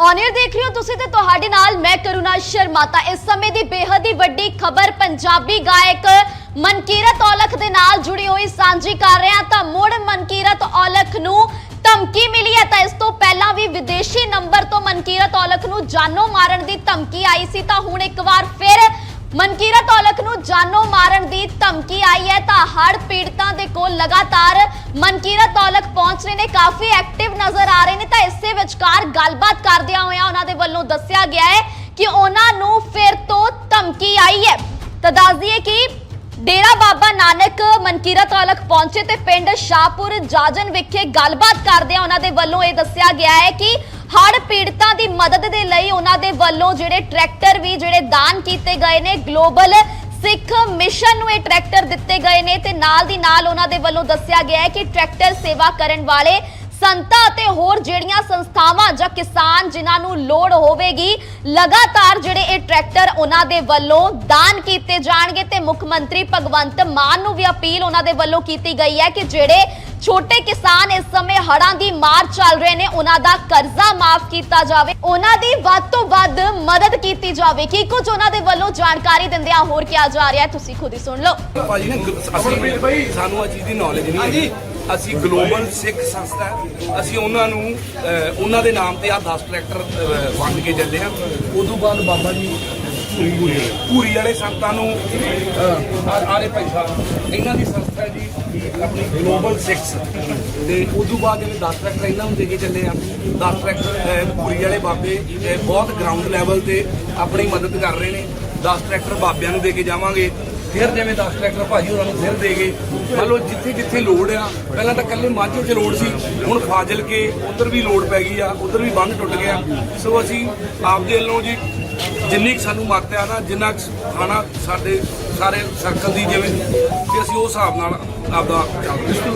Owner ਦੇਖ ਰਹੇ ਹੋ ਤੁਸੀਂ ਤੇ ਤੁਹਾਡੇ ਨਾਲ ਮੈਂ ਕਰੁਣਾ ਸ਼ਰਮਾ ਇਸ ਸਮੇਂ ਦੀ ਬੇਹੱਦ ਹੀ ਵੱਡੀ ਖਬਰ ਪੰਜਾਬੀ ਗਾਇਕ ਮਨਕੀਰਤ ਔਲਖ ਦੇ ਨਾਲ ਜੁੜੀ ਹੋਈ ਸਾਂਝੀ ਕਰ ਰਹੇ ਹਾਂ ਤਾਂ ਮੁੜ ਮਨਕੀਰਤ ਔਲਖ ਨੂੰ ਧਮਕੀ ਮਿਲੀ ਹੈ ਤਾਂ ਇਸ ਤੋਂ ਪਹਿਲਾਂ ਵੀ ਵਿਦੇਸ਼ੀ ਨੰਬਰ ਤੋਂ ਮਨਕੀਰਤ ਔਲਖ ਨੂੰ ਜਾਨੋਂ ਮਾਰਨ ਦੀ ਧਮਕੀ ਆਈ ਸੀ ਤਾਂ ਹੁਣ ਇੱਕ ਵਾਰ ਫਿਰ ਮਨਕੀਰਤ ਔਲਖ ਨੂੰ ਜਾਨੋਂ ਮਾਰਨ ਦੀ ਧਮਕੀ ਆਈ ਹੈ ਤਾਂ ਹੜ ਪੀੜਤਾਂ ਦੇ ਕੋਲ ਲਗਾਤਾਰ ਮਨਕੀਰਾ ਤੌਲਕ ਪਹੁੰਚ ਰਹੇ ਨੇ, ਕਾਫੀ ਐਕਟਿਵ ਨਜ਼ਰ ਆ ਰਹੇ ਨੇ ਤਾਂ ਇਸੇ ਵਿਚਕਾਰ ਗੱਲਬਾਤ ਕਰਦਿਆਂ ਹੋਇਆਂ ਉਹਨਾਂ ਦੇ ਵੱਲੋਂ ਦੱਸਿਆ ਗਿਆ ਹੈ ਕਿ ਉਹਨਾਂ ਨੂੰ ਫਿਰ ਤੋਂ ਧਮਕੀ ਆਈ ਹੈ। ਤਾਂ ਦੱਸ ਦਈਏ ਕਿ ਡੇਰਾ ਬਾਬਾ ਨਾਨਕ ਮਨਕੀਰਾ ਤਾਲਕ ਪਹੁੰਚੇ ਤੇ ਪਿੰਡ ਸ਼ਾਹਪੁਰ ਜਾਜਨ ਵਿਖੇ ਗੱਲਬਾਤ ਕਰਦਿਆਂ ਉਹਨਾਂ ਦੇ ਵੱਲੋਂ ਇਹ ਦੱਸਿਆ ਗਿਆ ਹੈ ਕਿ ਹੜ੍ਹ ਪੀੜਤਾਂ ਦੀ ਮਦਦ ਦੇ ਲਈ ਉਹਨਾਂ ਦੇ ਵੱਲੋਂ ਜਿਹੜੇ ਟਰੈਕਟਰ ਵੀ ਜਿਹੜੇ ਦਾਨ ਕੀਤੇ ਗਏ ਨੇ, ਗਲੋਬਲ ਸਿੱਖ ਮਿਸ਼ਨ ਨੂੰ ਇਹ ਟਰੈਕਟਰ ਦਿੱਤੇ ਗਏ ਨੇ ਤੇ ਨਾਲ ਦੀ ਨਾਲ ਉਹਨਾਂ ਦੇ ਵੱਲੋਂ ਦੱਸਿਆ ਗਿਆ ਹੈ ਕਿ ਟਰੈਕਟਰ ਸੇਵਾ ਕਰਨ ਵਾਲੇ ਸੰਤਾਂ ਅਤੇ ਹੋਰ ਜਿਹੜੀਆਂ ਸੰਸਥਾਵਾਂ ਜਾਂ ਕਿਸਾਨ ਜਿਨ੍ਹਾਂ ਨੂੰ ਲੋੜ ਹੋਵੇਗੀ ਲਗਾਤਾਰ ਜਿਹੜੇ ਇਹ ਟਰੈਕਟਰ ਉਹਨਾਂ ਦੇ ਵੱਲੋਂ ਦਾਨ ਕੀਤੇ ਜਾਣਗੇ ਤੇ ਮੁੱਖ ਮੰਤਰੀ ਭਗਵੰਤ ਮਾਨ ਨੂੰ ਵੀ ਅਪੀਲ ਉਹਨਾਂ ਦੇ ਵੱਲੋਂ ਕੀਤੀ ਗਈ ਹੈ ਕਿ ਜਿਹੜੇ ਛੋਟੇ ਕਿਸਾਨ ਇਸ ਸਮੇਂ ਹੜ੍ਹਾਂ ਦੀ ਮਾਰ ਚੱਲ ਰਹੇ ਨੇ ਉਹਨਾਂ ਦਾ ਕਰਜ਼ਾ ਮਾਫ ਕੀਤਾ ਜਾਵੇ। ਉਹਨਾਂ ਦੀ ਵੱਧ ਤੋਂ ਵੱਧ ਮਦਦ ਕੀਤੀ ਜਾਵੇ। ਕੀ ਕੁਝ ਉਹਨਾਂ ਦੇ ਵੱਲੋਂ ਜਾਣਕਾਰੀ ਦਿੰਦਿਆਂ ਹੋਰ ਕਿਹਾ ਜਾ ਰਿਹਾ ਹੈ ਤੁਸੀਂ ਖੁਦ ਹੀ ਸੁਣ ਲਓ। ਭਾਜੀ ਨੇ ਅਸੀਂ ਸਾਨੂੰ ਆ ਚੀਜ਼ ਦੀ ਨੌਲੇਜ ਨਹੀਂ ਹੈ ਅਸੀਂ ਗਲੋਬਲ ਸਿੱਖ ਸੰਸਥਾ ਹੈ। ਅਸੀਂ ਉਹਨਾਂ ਨੂੰ ਅਹ, ਉਹਨਾਂ ਦੇ ਨਾਮ ਤੇ ਆ 10 ਟਰੈਕਟਰ ਵੰਡ ਕੇ ਚੱਲੇ ਆ ਉਦੋਂ ਬਾਅਦ ਬਾਬਾ ਜੀ ਪੂਰੀ ਵਾਲੇ ਸੰਤਾਂ ਨੂੰ ਆਰੇ ਭਾਈ ਸਾਹਿਬ। ਇਹਨਾਂ ਦੀ ਸੰਸਥਾ ਹੈ ਜੀ ਆਪਣੀ ਗਲੋਬਲ ਸਿੱਖਸ ਤੇ ਉਦੋਂ ਬਾਅਦ ਜਿਹੜੇ 10 ਟਰੈਕਟਰ ਇਹਨਾਂ ਨੂੰ ਦੇ ਕੇ ਚੱਲੇ ਆ 10 ਟਰੈਕਟਰ ਪੂਰੀ ਵਾਲੇ ਬਾਬੇ ਇਹ ਬਹੁਤ ਗਰਾਊਂਡ ਲੈਵਲ ਤੇ ਆਪਣੀ ਮਦਦ ਕਰ ਰਹੇ ਨੇ। 10 ਟਰੈਕਟਰ ਬਾਬਿਆਂ ਨੂੰ ਦੇ ਕੇ ਜਾਵਾਂਗੇ। ਫਿਰ ਜਿਵੇਂ 10 ਟਰੈਕਟਰ ਭਾਜੀ ਉਹਨਾਂ ਨੂੰ ਫਿਰ ਦੇ ਗਏ। ਮੰਨ ਲਓ ਜਿੱਥੇ ਜਿੱਥੇ ਲੋੜ ਆ ਪਹਿਲਾਂ ਤਾਂ ਇਕੱਲੇ ਮਾਝੇ 'ਚ ਲੋੜ ਸੀ ਹੁਣ ਫਾਜ਼ਿਲ ਕੇ ਉਧਰ ਵੀ ਲੋੜ ਪੈ ਗਈ ਆ ਉਧਰ ਵੀ ਬੰਦ ਟੁੱਟ ਗਿਆ। ਸੋ ਅਸੀਂ ਆਪਦੇ ਵੱਲੋਂ ਜੀ ਜਿੰਨੀ ਕੁ ਸਾਨੂੰ ਮੱਤ ਆ ਨਾ ਜਿੰਨਾ ਕੁ ਖਾਣਾ ਸਾਡੇ ਸਾਰੇ ਸਰਕਲ ਦੀ ਜਿਵੇਂ ਤੇ ਅਸੀਂ ਉਸ ਹਿਸਾਬ ਨਾਲ ਆਪਦਾ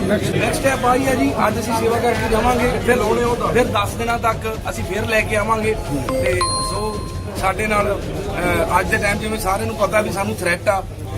ਨੈਕਸਟ ਸਟੈਪ ਆਈ ਹੈ ਜੀ ਅੱਜ ਅਸੀਂ ਸੇਵਾ ਕਰਕੇ ਜਾਵਾਂਗੇ ਫਿਰ ਫਿਰ 10 ਦਿਨਾਂ ਤੱਕ ਅਸੀਂ ਫਿਰ ਲੈ ਕੇ ਆਵਾਂਗੇ। ਤੇ ਸੋ ਸਾਡੇ ਨਾਲ ਅੱਜ ਦੇ ਟਾਈਮ ਜਿਵੇਂ ਸਾਰਿਆਂ ਨੂੰ ਪਤਾ ਵੀ ਸਾਨੂੰ ਥ੍ਰੈਟ ਆ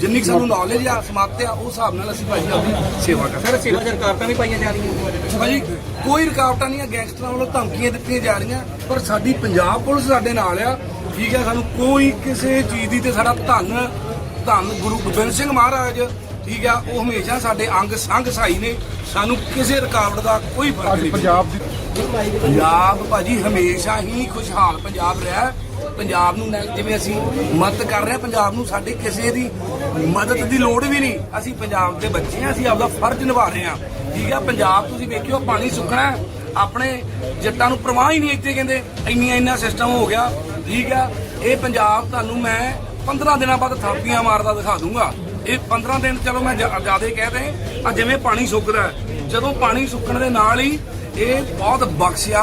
ਜਿੰਨੀ ਕੁ ਸਾਨੂੰ ਨੌਲੇਜ ਆ ਸਮੱਤ ਆ ਉਸ ਹਿਸਾਬ ਨਾਲ ਅਸੀਂ ਭਾਈ ਆਪਣੀ ਸੇਵਾ ਕਰਦੇ ਸਰ ਸੇਵਾ ਸਰਕਾਰਾਂ ਵੀ ਪਾਈਆਂ ਜਾ ਰਹੀਆਂ ਭਾਜੀ ਕੋਈ ਰੁਕਾਵਟਾਂ ਨਹੀਂ ਆ ਗੈਂਗਸਟਰਾਂ ਵੱਲੋਂ ਧਮਕੀਆਂ ਦਿੱਤੀਆਂ ਜਾ ਰਹੀਆਂ ਪਰ ਸਾਡੀ ਪੰਜਾਬ ਪੁਲਿਸ ਸਾਡੇ ਨਾਲ ਆ। ਠੀਕ ਆ ਸਾਨੂੰ ਕੋਈ ਕਿਸੇ ਚੀਜ਼ ਦੀ ਤੇ ਸਾਡਾ ਧੰਨ ਧੰਨ ਗੁਰੂ ਗੋਬਿੰਦ ਸਿੰਘ ਮਹਾਰਾਜ ਠੀਕ ਆ ਉਹ ਹਮੇਸ਼ਾ ਸਾਡੇ ਅੰਗ ਸੰਗ ਸਹਾਈ ਨੇ। ਸਾਨੂੰ ਕਿਸੇ ਰੁਕਾਵਟ ਦਾ ਕੋਈ ਫ਼ਰਕ ਨਹੀਂ। ਪੰਜਾਬ ਦੀ ਪੰਜਾਬ ਭਾਜੀ ਹਮੇਸ਼ਾ ਹੀ ਖੁਸ਼ਹਾਲ ਪੰਜਾਬ ਰਿਹਾ। ਪੰਜਾਬ ਨੂੰ ਜਿਵੇਂ ਅਸੀਂ ਮਦਦ ਕਰ ਰਹੇ ਹਾਂ, ਪੰਜਾਬ ਨੂੰ ਸਾਡੇ ਕਿਸੇ ਦੀ ਮਦਦ ਦੀ ਲੋੜ ਵੀ ਨਹੀਂ। ਅਸੀਂ ਪੰਜਾਬ ਦੇ ਬੱਚੇ ਹਾਂ, ਅਸੀਂ ਆਪਦਾ ਫਰਜ਼ ਨਿਭਾ ਰਹੇ ਹਾਂ। ਠੀਕ ਆ, ਪੰਜਾਬ ਤੁਸੀਂ ਵੇਖਿਓ, ਪਾਣੀ ਸੁੱਕਣਾ ਆਪਣੇ ਜੱਟਾਂ ਨੂੰ ਪ੍ਰਵਾਹ ਹੀ ਨਹੀਂ ਇੱਥੇ ਕਹਿੰਦੇ, ਇੰਨੀਆਂ ਇੰਨਾ ਸਿਸਟਮ ਹੋ ਗਿਆ। ਠੀਕ ਆ, ਇਹ ਪੰਜਾਬ ਤੁਹਾਨੂੰ ਮੈਂ 15 ਦਿਨਾਂ ਬਾਅਦ ਥਾਪੀਆਂ ਮਾਰਦਾ ਦਿਖਾ ਦੂੰਗਾ। ਇਹ 15 ਦਿਨ ਚਲੋ ਮੈਂ ਜ਼ਿਆਦਾ ਕਹਿ ਦੇ, ਆ ਜਿਵੇਂ ਪਾਣੀ ਸੁੱਕਦਾ ਜਦੋਂ ਪਾਣੀ ਸੁੱਕਣ ਦੇ ਨਾਲ ਹੀ ਇਹ ਬਹੁਤ ਬਖਸ਼ਿਆ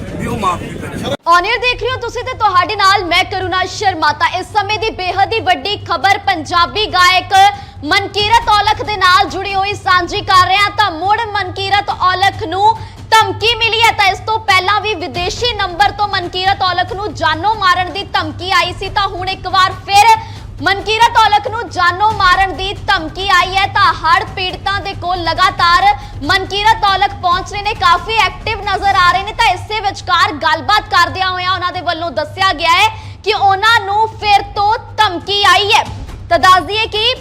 ਵੀ ਉਹ ਮਾਫ ਕੀਤਾ ਜਾਵੇ ਔਨਰ ਦੇਖ ਰਹੇ ਹੋ ਤੁਸੀਂ ਤੇ ਤੁਹਾਡੇ ਨਾਲ ਮੈਂ ਕਰੁਣਾ ਸ਼ਰਮਾ ਤਾਂ ਇਸ ਸਮੇਂ ਦੀ ਬੇਹੱਦ ਹੀ ਵੱਡੀ ਖਬਰ ਪੰਜਾਬੀ ਗਾਇਕ ਮਨਕੀਰਤ ਔਲਖ ਦੇ ਨਾਲ ਜੁੜੀ ਹੋਈ ਸਾਂਝੀ ਕਰ ਰਹੇ ਹਾਂ ਤਾਂ ਮੁੜ ਮਨਕੀਰਤ ਔਲਖ ਨੂੰ ਧਮਕੀ ਮਿਲੀ ਹੈ ਤਾਂ ਇਸ ਤੋਂ ਪਹਿਲਾਂ ਵੀ ਵਿਦੇਸ਼ੀ ਨੰਬਰ ਤੋਂ ਮਨਕੀਰਤ ਔਲਖ ਨੂੰ ਜਾਨੋਂ ਮਾਰਨ ਦੀ ਧਮਕੀ ਆਈ ਸੀ ਤਾਂ ਹੁਣ ਇੱਕ ਵਾਰ ਫਿਰ ਮਨਕੀਰਤ ਔਲਖ ਨੂੰ ਜਾਨੋਂ ਮਾਰਨ ਦੀ ਧਮਕੀ ਆਈ ਹੈ ਤਾਂ ਹੜ੍ਹ ਪੀੜਤਾਂ ਦੇ ਕੋਲ ਲਗਾਤਾਰ ਮਨਕੀਰਤ ਔਲਖ ਪਹੁੰਚ ਰਹੇ ਨੇ, ਕਾਫੀ ਐਕਟਿਵ ਨਜ਼ਰ ਆ ਰਹੇ ਨੇ ਤਾਂ ਇਸੇ ਵਿਚਕਾਰ ਗੱਲਬਾਤ ਕਰਦਿਆਂ ਹੋਇਆਂ ਉਹਨਾਂ ਦੇ ਵੱਲੋਂ ਦੱਸਿਆ ਗਿਆ ਹੈ ਕਿ ਉਹਨਾਂ ਨੂੰ ਫਿਰ ਤੋਂ ਧਮਕੀ ਆਈ ਹੈ। ਤਾਂ ਦੱਸ ਦਈਏ ਕਿ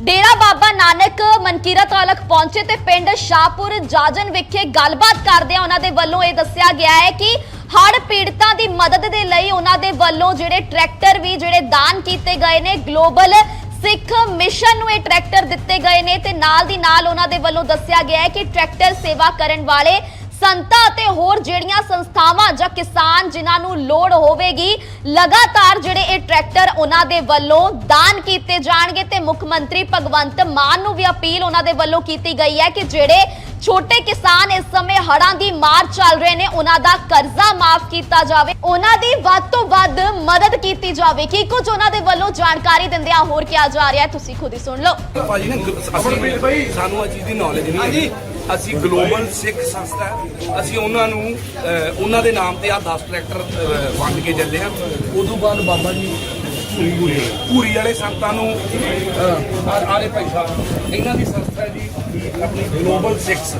ਡੇਰਾ ਬਾਬਾ ਨਾਨਕ ਮਨਕੀਰਾ ਔਲਖ ਪਹੁੰਚੇ ਤੇ ਪਿੰਡ ਸ਼ਾਹਪੁਰ ਜਾਜਨ ਵਿਖੇ ਗੱਲਬਾਤ ਕਰਦਿਆਂ ਉਹਨਾਂ ਦੇ ਵੱਲੋਂ ਇਹ ਦੱਸਿਆ ਗਿਆ ਹੈ ਕਿ ਹੜ੍ਹ ਪੀੜਤਾਂ ਦੀ ਮਦਦ ਦੇ ਲਈ ਉਹਨਾਂ ਦੇ ਵੱਲੋਂ ਜਿਹੜੇ ਟਰੈਕਟਰ ਵੀ ਜਿਹੜੇ ਦਾਨ ਕੀਤੇ ਗਏ ਨੇ, ਗਲੋਬਲ ਸਿੱਖ ਮਿਸ਼ਨ ਨੂੰ ਇਹ ਟਰੈਕਟਰ ਦਿੱਤੇ ਗਏ ਨੇ ਤੇ ਨਾਲ ਦੀ ਨਾਲ ਉਹਨਾਂ ਦੇ ਵੱਲੋਂ ਦੱਸਿਆ ਗਿਆ ਹੈ ਕਿ ਟਰੈਕਟਰ ਸੇਵਾ ਕਰਨ ਵਾਲੇ ਸੰਤਾਂ ਅਤੇ ਹੋਰ ਜਿਹੜੀਆਂ ਸੰਸਥਾਵਾਂ ਜਾਂ ਕਿਸਾਨ ਜਿਨ੍ਹਾਂ ਨੂੰ ਲੋੜ ਹੋਵੇਗੀ, ਲਗਾਤਾਰ ਜਿਹੜੇ ਇਹ ਟਰੈਕਟਰ ਉਹਨਾਂ ਦੇ ਵੱਲੋਂ ਦਾਨ ਕੀਤੇ ਜਾਣਗੇ ਤੇ ਮੁੱਖ ਮੰਤਰੀ ਭਗਵੰਤ ਮਾਨ ਨੂੰ ਵੀ ਅਪੀਲ ਉਹਨਾਂ ਦੇ ਵੱਲੋਂ ਕੀਤੀ ਗਈ ਹੈ ਕਿ ਜਿਹੜੇ ਛੋਟੇ ਕਿਸਾਨ ਇਸ ਸਮੇਂ ਹੜ੍ਹਾਂ ਦੀ ਮਾਰ ਚੱਲ ਰਹੇ ਨੇ। ਉਹਨਾਂ ਦਾ ਕਰਜ਼ਾ ਮਾਫ ਕੀਤਾ ਜਾਵੇ। ਉਹਨਾਂ ਦੀ ਵੱਧ ਤੋਂ ਵੱਧ ਮਦਦ ਕੀਤੀ ਜਾਵੇ। ਕੀ ਕੁਝ ਉਹਨਾਂ ਦੇ ਵੱਲੋਂ ਜਾਣਕਾਰੀ ਦਿੰਦਿਆਂ ਹੋਰ ਕਿਹਾ ਜਾ ਰਿਹਾ ਤੁਸੀਂ ਖੁਦ ਹੀ ਸੁਣ ਲਓ। ਭਾਜੀ ਨਾ ਅਸੀਂ ਸਾਨੂੰ ਆ ਚੀਜ਼ ਦੀ ਨੌਲੇਜ ਨਹੀਂ ਹਾਂਜੀ। ਹੈ ਅਸੀਂ ਗਲੋਬਲ ਸਿੱਖ ਸੰਸਥਾ ਹੈ। ਅਸੀਂ ਉਹਨਾਂ ਨੂੰ ਅਹ, ਉਹਨਾਂ ਦੇ ਨਾਮ ਤੇ ਆ 10 ਟਰੈਕਟਰ ਅਹ, ਵੰਡ ਕੇ ਚੱਲੇ ਆ ਉਦੋਂ ਬਾਅਦ ਬਾਬਾ ਜੀ ਪੂਰੀ ਵਾਲੇ ਸੰਤਾਂ ਨੂੰ ਆਲੇ ਭਾਈ ਸਾਹਿਬ ਇਹਨਾਂ ਦੀ ਸੰਸਥਾ ਹੈ ਜੀ ਆਪਣੀ ਗਲੋਬਲ ਸਿੱਖਸ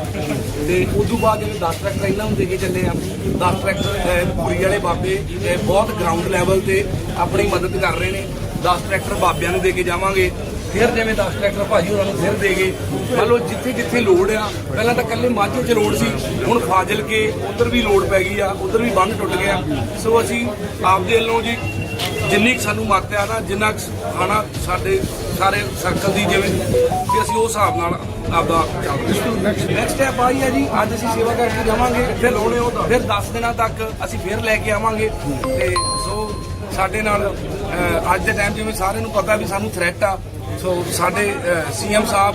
ਤੇ ਤੋਂ ਬਾਅਦ ਜਿਹੜੇ 10 ਟਰੈਕਟਰ ਇਹਨਾਂ ਨੂੰ ਦੇ ਕੇ ਚੱਲੇ ਆ। 10 ਟਰੈਕਟਰ ਅਹ, ਪੂਰੀ ਵਾਲੇ ਬਾਬੇ ਬਹੁਤ ਗਰਾਊਂਡ ਲੈਵਲ ਤੇ ਆਪਣੀ ਮਦਦ ਕਰ ਰਹੇ ਨੇ। 10 ਟਰੈਕਟਰ ਬਾਬਿਆਂ ਨੂੰ ਦੇ ਕੇ ਜਾਵਾਂਗੇ। ਫਿਰ ਜਿਵੇਂ 10 ਟਰੈਕਟਰ ਭਾਜੀ ਉਹਨਾਂ ਨੂੰ ਫਿਰ ਦੇ ਗਏ ਮੰਨ ਲਓ ਜਿੱਥੇ ਜਿੱਥੇ ਲੋੜ ਆ ਪਹਿਲਾਂ ਤਾਂ ਕੱਲੇ ਮਾਝੇ 'ਚ ਲੋੜ ਸੀ ਹੁਣ ਫਾਜ਼ਿਲ ਕੇ ਉਧਰ ਵੀ ਲੋੜ ਪੈ ਗਈ ਆ ਉਧਰ ਵੀ ਬੰਨ ਟੁੱਟ ਗਿਆ ਸੋ ਅਸੀਂ ਆਪਦੇ ਵੱਲੋਂ ਜੀ ਜਿੰਨੀ ਸਾਨੂੰ ਮੱਤ ਆ ਨਾ ਜਿੰਨਾ ਖਾਣਾ ਸਾਡੇ ਸਾਰੇ ਸਰਕਲ ਦੀ ਜਿਵੇਂ ਕਿ ਅਸੀਂ ਉਸ ਹਿਸਾਬ ਨਾਲ ਆਪਦਾ ਨੈਕਸਟ ਸਟੈਪ ਆਈ ਹੈ ਜੀ ਅੱਜ ਅਸੀਂ ਸੇਵਾ ਕਰਕੇ ਜਾਵਾਂਗੇ ਫਿਰ ਲਾਉਣੇ ਉਹ ਫਿਰ 10 ਦਿਨਾਂ ਤੱਕ ਅਸੀਂ ਫਿਰ ਲੈ ਕੇ ਆਵਾਂਗੇ। ਤੇ ਸੋ ਸਾਡੇ ਨਾਲ ਅੱਜ ਦੇ ਟਾਈਮ ਜਿਵੇਂ ਸਾਰਿਆਂ ਨੂੰ ਪਤਾ ਵੀ ਸਾਨੂੰ ਥ੍ਰੈਟ ਆ। ਸੋ ਸਾਡੇ ਸੀਐਮ ਸਾਹਿਬ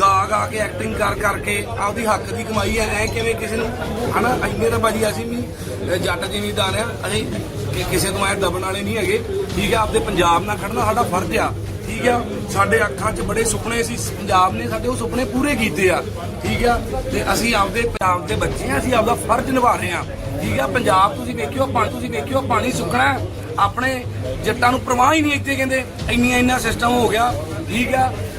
ਗਾ ਗਾ ਕੇ ਐਕਟਿੰਗ ਕਰ ਕਰਕੇ ਆਪਦੀ ਹੱਕ ਦੀ ਕਮਾਈ ਹੈ। ਐ ਕਿਵੇਂ ਕਿਸੇ ਨੂੰ, ਹਨਾ, ਇੰਨੇ ਤਾਂ ਭਾਜੀ ਅਸੀਂ ਵੀ ਜੱਟ ਜ਼ਿਮੀਦਾਰ ਆ ਅਸੀਂ ਕਿ ਕਿਸੇ ਤੋਂ ਐ ਦਬਣ ਵਾਲੇ ਨਹੀਂ ਹੈਗੇ। ਠੀਕ ਆ ਆਪਦੇ ਪੰਜਾਬ ਨਾਲ ਖੜਨਾ ਸਾਡਾ ਫਰਜ਼ ਆ। ਠੀਕ ਆ ਸਾਡੇ ਅੱਖਾਂ 'ਚ ਬੜੇ ਸੁਪਨੇ ਸੀ। ਪੰਜਾਬ ਨੇ ਸਾਡੇ ਉਹ ਸੁਪਨੇ ਪੂਰੇ ਕੀਤੇ ਆ। ਠੀਕ ਆ ਤੇ ਅਸੀਂ ਆਪਦੇ ਪੰਜਾਬ ਦੇ ਬੱਚੇ ਆ ਅਸੀਂ ਆਪਦਾ ਫਰਜ਼ ਨਿਭਾ ਰਹੇ ਆ ਠੀਕ ਆ ਪੰਜਾਬ ਤੁਸੀਂ ਵੇਖਿਓ ਪਾਣੀ ਤੁਸੀਂ ਵੇਖਿਓ, ਪਾਣੀ ਸੁੱਕਣਾ ਆਪਣੇ ਜੱਟਾਂ ਨੂੰ ਪ੍ਰਵਾਹ ਹੀ ਨਹੀਂ ਇੱਥੇ ਕਹਿੰਦੇ। ਇੰਨੀਆਂ ਇੰਨਾ ਸਿਸਟਮ ਹੋ ਗਿਆ। ਠੀਕ ਆ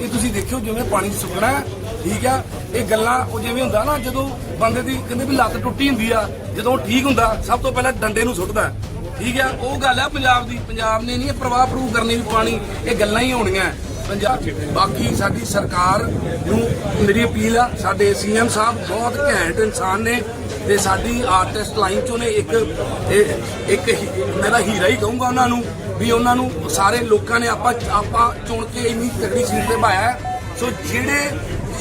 ਇਹ ਤੁਸੀਂ ਦੇਖਿਓ ਜਿਵੇਂ ਪਾਣੀ ਸੁੱਕਣਾ ਠੀਕ ਆ, ਇਹ ਗੱਲਾਂ ਉਹ ਜਿਵੇਂ ਹੁੰਦਾ ਨਾ, ਜਦੋਂ ਬੰਦੇ ਦੀ ਕਹਿੰਦੇ ਵੀ ਲੱਤ ਟੁੱਟੀ ਹੁੰਦੀ ਆ, ਜਦੋਂ ਠੀਕ ਹੁੰਦਾ, ਸਭ ਤੋਂ ਪਹਿਲਾਂ ਡੰਡੇ ਨੂੰ ਸੁੱਟਦਾ ਠੀਕ ਆ, ਉਹ ਗੱਲ ਆ ਪੰਜਾਬ ਦੀ, ਪੰਜਾਬ ਨੇ ਨਹੀਂ ਪ੍ਰਵਾਹ ਪ੍ਰੂਵ ਕਰਨੀ ਵੀ ਪਾਣੀ, ਇਹ ਗੱਲਾਂ ਹੀ ਹੋਣੀਆਂ ਪੰਜਾਬ ਬਾਕੀ ਸਾਡੀ ਸਰਕਾਰ ਨੂੰ ਮੇਰੀ ਅਪੀਲ ਆ, ਸਾਡੇ ਸੀਐਮ ਸਾਹਿਬ ਬਹੁਤ ਘੈਂਟ ਇਨਸਾਨ ਨੇ, ਤੇ ਸਾਡੀ ਆਰਟਿਸਟ ਲਾਈਨ ਚੋਂ ਨੇ ਇੱਕ, ਇਹ- ਇੱਕ ਮੇਰਾ ਹੀਰਾ ਹੀ ਕਹੂੰਗਾ ਉਹਨਾਂ ਨੂੰ ਵੀ ਉਹਨਾਂ ਨੂੰ ਸਾਰੇ ਲੋਕਾਂ ਨੇ ਆਪਾਂ ਆਪਾਂ ਚੁਣ ਕੇ ਇੰਨੀ ਤਕੜੀ ਸੀਟ ਤੇ ਪਾਇਆ ਸੋ ਜਿਹੜੇ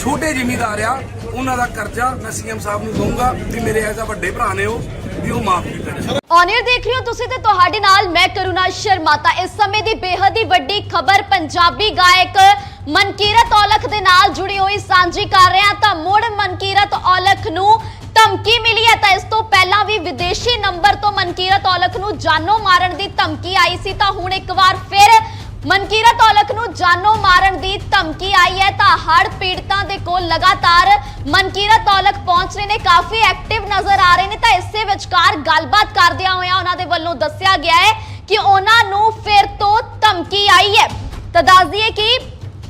ਛੋਟੇ ਜ਼ਿਮੀਦਾਰ ਆ, ਉਹਨਾਂ ਦਾ ਕਰਜ਼ਾ ਮੈਂ ਸੀਐਮ ਸਾਹਿਬ ਨੂੰ ਦਊਂਗਾ ਵੀ ਮੇਰੇ ਐਸਾ ਵੱਡੇ ਭਰਾ ਨੇ ਉਹ, ਵੀ ਉਹ ਮਾਫ ਕੀਤਾ ਔਨਰ ਦੇਖ ਰਹੇ ਹੋ ਤੁਸੀਂ ਤੇ ਤੁਹਾਡੇ ਨਾਲ ਮੈਂ ਕਰੁਣਾ ਸ਼ਰਮਾ ਤਾਂ ਇਸ ਸਮੇਂ ਦੀ ਬੇਹੱਦ ਹੀ ਵੱਡੀ ਖਬਰ ਪੰਜਾਬੀ ਗਾਇਕ ਮਨਕੀਰਤ ਔਲਖ ਦੇ ਨਾਲ ਜੁੜੀ ਹੋਈ ਸਾਂਝੀ ਕਰ ਰਹੇ ਹਾਂ। ਤਾਂ ਮੁੜ ਮਨਕੀਰਤ ਔਲਖ ਨੂੰ ਧਮਕੀ ਮਿਲੀ ਹੈ ਤਾਂ ਇਸ ਤੋਂ ਵਿਦੇਸ਼ੀ ਨੰਬਰ ਤੋਂ ਮਨਕੀਰਤ ਔਲਖ ਨੂੰ ਜਾਨੋਂ ਮਾਰਨ ਦੀ ਧਮਕੀ ਆਈ ਸੀ, ਤਾਂ ਹੁਣ ਇੱਕ ਵਾਰ ਫਿਰ ਮਨਕੀਰਤ ਔਲਖ ਨੂੰ ਜਾਨੋਂ ਮਾਰਨ ਦੀ ਧਮਕੀ ਆਈ ਹੈ, ਤਾਂ ਹੜ੍ਹ ਪੀੜਤਾਂ ਦੇ ਕੋਲ ਲਗਾਤਾਰ ਮਨਕੀਰਤ ਔਲਖ ਪਹੁੰਚ ਰਹੇ ਨੇ, ਕਾਫੀ ਐਕਟਿਵ ਨਜ਼ਰ ਆ ਰਹੇ ਨੇ, ਤਾਂ ਇਸੇ ਵਿਚਕਾਰ ਗੱਲਬਾਤ ਕਰਦਿਆਂ ਹੋਇਆਂ ਉਹਨਾਂ ਦੇ ਵੱਲੋਂ ਦੱਸਿਆ ਗਿਆ ਹੈ ਕਿ ਉਹਨਾਂ ਨੂੰ ਫਿਰ ਤੋਂ ਧਮਕੀ ਆਈ ਹੈ। ਤਾਂ ਦੱਸ ਦਈਏ ਕਿ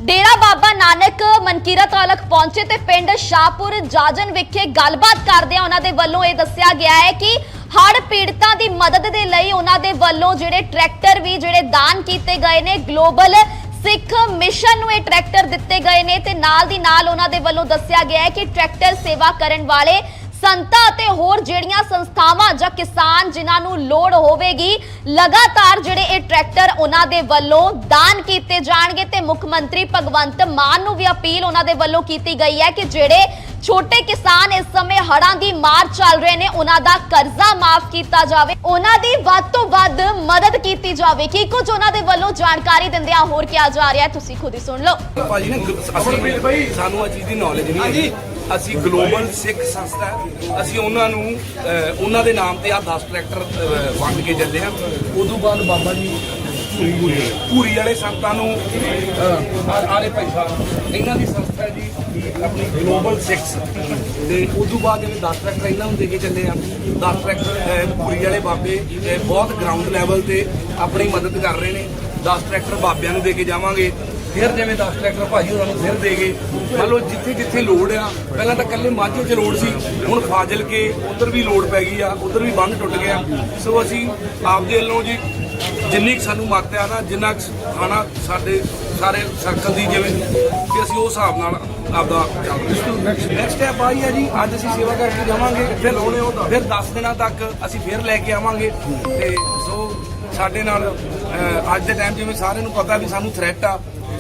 ਡੇਰਾ ਬਾਬਾ ਨਾਨਕ ਮਨਕੀਰਾ ਤਾਲਕ ਪਹੁੰਚੇ ਤੇ ਪਿੰਡ ਸ਼ਾਹਪੁਰ ਜਾਜਨ ਵਿਖੇ ਗੱਲਬਾਤ ਕਰਦਿਆਂ ਉਹਨਾਂ ਦੇ ਵੱਲੋਂ ਇਹ ਦੱਸਿਆ ਗਿਆ ਹੈ ਕਿ ਹੜ੍ਹ ਪੀੜਤਾਂ ਦੀ ਮਦਦ ਦੇ ਲਈ ਉਹਨਾਂ ਦੇ ਵੱਲੋਂ ਜਿਹੜੇ ਟਰੈਕਟਰ ਵੀ ਜਿਹੜੇ ਦਾਨ ਕੀਤੇ ਗਏ ਨੇ, ਗਲੋਬਲ ਸਿੱਖ ਮਿਸ਼ਨ ਨੂੰ ਇਹ ਟਰੈਕਟਰ ਦਿੱਤੇ ਗਏ ਨੇ ਤੇ ਨਾਲ ਦੀ ਨਾਲ ਉਹਨਾਂ ਦੇ ਵੱਲੋਂ ਦੱਸਿਆ ਗਿਆ ਹੈ ਕਿ ਟਰੈਕਟਰ ਸੇਵਾ ਕਰਨ ਵਾਲੇ ਸੰਤਾਂ ਅਤੇ ਹੋਰ ਜਿਹੜੀਆਂ ਸੰਸਥਾਵਾਂ ਜਾਂ ਕਿਸਾਨ ਜਿਨ੍ਹਾਂ ਨੂੰ ਲੋੜ ਹੋਵੇਗੀ ਲਗਾਤਾਰ ਜਿਹੜੇ ਇਹ ਟਰੈਕਟਰ ਉਹਨਾਂ ਦੇ ਵੱਲੋਂ ਦਾਨ ਕੀਤੇ ਜਾਣਗੇ ਤੇ ਮੁੱਖ ਮੰਤਰੀ ਭਗਵੰਤ ਮਾਨ ਨੂੰ ਵੀ ਅਪੀਲ ਉਹਨਾਂ ਦੇ ਵੱਲੋਂ ਕੀਤੀ ਗਈ ਹੈ ਕਿ ਜਿਹੜੇ ਛੋਟੇ ਕਿਸਾਨ ਇਸ ਸਮੇਂ ਹੜ੍ਹਾਂ ਦੀ ਮਾਰ ਚੱਲ ਰਹੇ ਨੇ ਉਹਨਾਂ ਦਾ ਕਰਜ਼ਾ ਮਾਫ ਕੀਤਾ ਜਾਵੇ। ਉਹਨਾਂ ਦੀ ਵੱਧ ਤੋਂ ਵੱਧ ਮਦਦ ਕੀਤੀ ਜਾਵੇ। ਕੀ ਕੁਝ ਉਹਨਾਂ ਦੇ ਵੱਲੋਂ ਜਾਣਕਾਰੀ ਦਿੰਦਿਆਂ ਹੋਰ ਕਿਹਾ ਜਾ ਰਿਹਾ ਹੈ ਤੁਸੀਂ ਖੁਦ ਹੀ ਸੁਣ ਲਓ। ਭਾਜੀ ਨਾ ਅਸੀਂ ਸਾਨੂੰ ਆ ਚੀਜ਼ ਦੀ ਨੌਲੇਜ ਨਹੀਂ ਹੈਗੀ। ਅਸੀਂ ਗਲੋਬਲ ਸਿੱਖ ਸੰਸਥਾ ਅਸੀਂ ਉਹਨਾਂ ਨੂੰ ਉਹਨਾਂ ਦੇ ਨਾਮ ਤੇ ਆ 10 ਟਰੈਕਟਰ ਵੰਡ ਕੇ ਚੱਲੇ ਹਾਂ ਉਦੋਂ ਬਾਅਦ ਬਾਬਾ ਜੀ ਪੂਰੀ ਵਾਲੇ ਸੰਤਾਂ ਨੂੰ ਆਲੇ ਭਾਈ ਇਹਨਾਂ ਦੀ ਸੰਸਥਾ ਜੀ ਆਪਣੀ ਗਲੋਬਲ ਸਿੱਖਸ ਤੇ ਤੋਂ ਬਾਅਦ ਜਿਹੜੇ 10 ਟਰੈਕਟਰ ਇਹਨਾਂ ਨੂੰ ਦੇ ਕੇ ਚੱਲੇ ਆ 10 ਟਰੈਕਟਰ ਅਹ, ਪੂਰੀ ਵਾਲੇ ਬਾਬੇ ਬਹੁਤ ਗਰਾਊਂਡ ਲੈਵਲ ਤੇ ਆਪਣੀ ਮਦਦ ਕਰ ਰਹੇ ਨੇ। 10 ਟਰੈਕਟਰ ਬਾਬਿਆਂ ਨੂੰ ਦੇ ਕੇ ਜਾਵਾਂਗੇ। ਫਿਰ ਜਿਵੇਂ 10 ਟਰੈਕਟਰ ਭਾਜੀ ਉਹਨਾਂ ਨੂੰ ਫਿਰ ਦੇ ਗਏ। ਮੰਨ ਲਓ ਜਿੱਥੇ ਜਿੱਥੇ ਲੋੜ ਆ, ਪਹਿਲਾਂ ਤਾਂ ਇਕੱਲੇ ਮਾਝੇ 'ਚ ਲੋੜ ਸੀ, ਹੁਣ ਫਾਜ਼ਿਲ ਕੇ ਉਧਰ ਵੀ ਲੋੜ ਪੈ ਗਈ ਆ, ਉਧਰ ਵੀ ਬੰਨ ਟੁੱਟ ਗਿਆ। ਸੋ ਅਸੀਂ ਆਪਦੇ ਵੱਲੋਂ ਜੀ ਜਿੰਨੀ ਕੁ ਸਾਨੂੰ ਮੱਤ ਆ ਨਾ, ਜਿੰਨਾ ਕੁ ਖਾਣਾ ਸਾਡੇ ਸਾਰੇ ਸਰਕਲ ਦੀ ਜਿਵੇਂ ਕਿ ਅਸੀਂ ਉਸ ਹਿਸਾਬ ਨਾਲ ਆਪਦਾ ਨੈਕਸਟ ਸਟੈਪ ਆਈ ਹੈ ਜੀ, ਅੱਜ ਅਸੀਂ ਸੇਵਾ ਕਰਕੇ ਜਾਵਾਂਗੇ, ਫਿਰ ਫਿਰ 10 ਦਿਨਾਂ ਤੱਕ ਅਸੀਂ ਫਿਰ ਲੈ ਕੇ ਆਵਾਂਗੇ। ਤੇ ਸੋ ਸਾਡੇ ਨਾਲ ਅੱਜ ਦੇ ਟਾਈਮ ਜਿਵੇਂ ਸਾਰਿਆਂ ਨੂੰ ਪਤਾ ਵੀ ਸਾਨੂੰ ਥ੍ਰੈਟ ਆ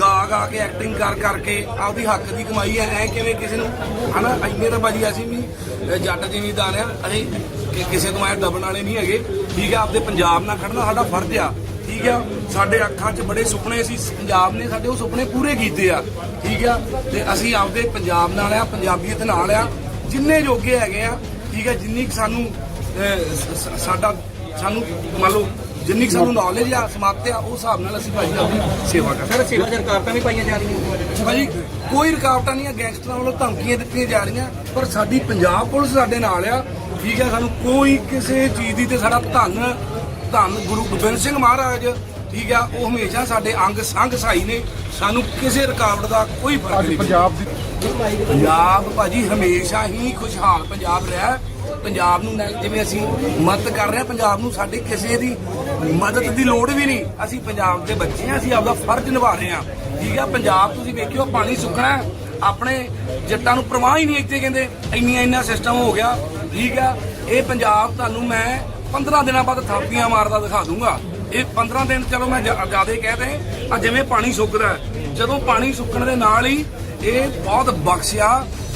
ਗਾ ਗਾ ਕੇ ਐਕਟਿੰਗ ਕਰ ਕਰਕੇ ਆਪਦੀ ਹੱਕ ਦੀ ਕਮਾਈ ਐ ਐ ਕਿਵੇਂ ਕਿਸੇ ਨੂੰ, ਹਨਾ, ਇੰਨੇ ਤਾਂ ਭਾਜੀ ਅਸੀਂ ਵੀ ਜੱਟ ਜ਼ਿਮੀਦਾਰ ਆ ਅਸੀਂ ਕਿਸੇ ਤੋਂ ਐ ਦਬਣ ਵਾਲੇ ਨਹੀਂ ਹੈਗੇ। ਠੀਕ ਆ ਆਪਦੇ ਪੰਜਾਬ ਨਾਲ ਖੜਨਾ ਸਾਡਾ ਫਰਜ਼ ਆ। ਠੀਕ ਆ ਸਾਡੇ ਅੱਖਾਂ 'ਚ ਬੜੇ ਸੁਪਨੇ ਸੀ। ਪੰਜਾਬ ਨੇ ਸਾਡੇ ਉਹ ਸੁਪਨੇ ਪੂਰੇ ਕੀਤੇ ਆ। ਠੀਕ ਆ ਤੇ ਅਸੀਂ ਆਪਦੇ ਪੰਜਾਬ ਨਾਲ ਆ, ਪੰਜਾਬੀਅਤ ਨਾਲ ਆ। ਜਿੰਨੇ ਜੋਗੇ ਹੈਗੇ ਆ, ਠੀਕ ਆ ਜਿੰਨੀ ਕੁ ਸਾਨੂੰ ਸਾਡਾ, ਸਾਨੂੰ ਮੰਨ ਲਓ ਜਿੰਨੀ ਕੁ ਸਾਨੂੰ ਨੌਲੇਜ ਆ ਸਮਾਪਤ ਆ ਉਸ ਹਿਸਾਬ ਨਾਲ ਅਸੀਂ ਭਾਈ ਆਪਣੀ ਸੇਵਾ ਕਰਦੇ ਸਰ ਸੇਵਾ ਰੁਕਾਵਟਾਂ ਵੀ ਪਾਈਆਂ ਜਾ ਰਹੀਆਂ ਭਾਜੀ ਕੋਈ ਰੁਕਾਵਟਾਂ ਨਹੀਂ ਆ ਗੈਂਗਸਟਰਾਂ ਵੱਲੋਂ ਧਮਕੀਆਂ ਦਿੱਤੀਆਂ ਜਾ ਰਹੀਆਂ ਪਰ ਸਾਡੀ ਪੰਜਾਬ ਪੁਲਿਸ ਸਾਡੇ ਨਾਲ ਆ। ਠੀਕ ਆ ਸਾਨੂੰ ਕੋਈ ਕਿਸੇ ਚੀਜ਼ ਦੀ ਤੇ ਸਾਡਾ ਧੰਨ ਧੰਨ ਗੁਰੂ ਗੋਬਿੰਦ ਸਿੰਘ ਮਹਾਰਾਜ ਠੀਕ ਆ ਉਹ ਹਮੇਸ਼ਾ ਸਾਡੇ ਅੰਗ ਸੰਗ ਸਹਾਈ ਨੇ। ਸਾਨੂੰ ਕਿਸੇ ਰੁਕਾਵਟ ਦਾ ਕੋਈ ਫ਼ਰਕ ਨਹੀਂ ਪੰਜਾਬ ਦੀ ਪੰਜਾਬ ਭਾਜੀ ਹਮੇਸ਼ਾ ਹੀ ਖੁਸ਼ਹਾਲ ਪੰਜਾਬ ਰਿਹਾ। ਪੰਜਾਬ ਨੂੰ ਨਾ- ਜਿਵੇਂ ਅਸੀਂ ਮਦਦ ਕਰ ਰਹੇ ਹਾਂ, ਪੰਜਾਬ ਨੂੰ ਸਾਡੇ ਕਿਸੇ ਦੀ ਮਦਦ ਦੀ ਲੋੜ ਵੀ ਨਹੀਂ ਅਸੀਂ ਪੰਜਾਬ ਦੇ ਬੱਚੇ ਹਾਂ, ਅਸੀਂ ਆਪਦਾ ਫਰਜ਼ ਨਿਭਾ ਰਹੇ ਹਾਂ ਠੀਕ ਆ ਪੰਜਾਬ ਤੁਸੀਂ ਵੇਖਿਓ, ਪਾਣੀ ਸੁੱਕਣਾ ਹੈ। ਆਪਣੇ ਜੱਟਾਂ ਨੂੰ ਪ੍ਰਵਾਹ ਹੀ ਨਹੀਂ ਇੱਥੇ ਕਹਿੰਦੇ, ਇੰਨੀਆਂ ਇੰਨਾ ਸਿਸਟਮ ਹੋ ਗਿਆ ਠੀਕ ਆ ਇਹ ਪੰਜਾਬ ਤੁਹਾਨੂੰ ਮੈਂ 15 ਦਿਨਾਂ ਬਾਅਦ ਥਾਪੀਆਂ ਮਾਰਦਾ ਦਿਖਾ ਦੂੰਗਾ ਇਹ 15 ਦਿਨ ਚਲੋ ਮੈਂ ਜ਼ਿਆਦਾ ਕਹਦੇ ਆ ਜਿਵੇਂ ਪਾਣੀ ਸੁੱਕਦਾ ਹੈ। ਜਦੋਂ ਪਾਣੀ ਸੁੱਕਣ ਦੇ ਨਾਲ ਹੀ ਇਹ ਬਹੁਤ ਬਖਸ਼ਿਆ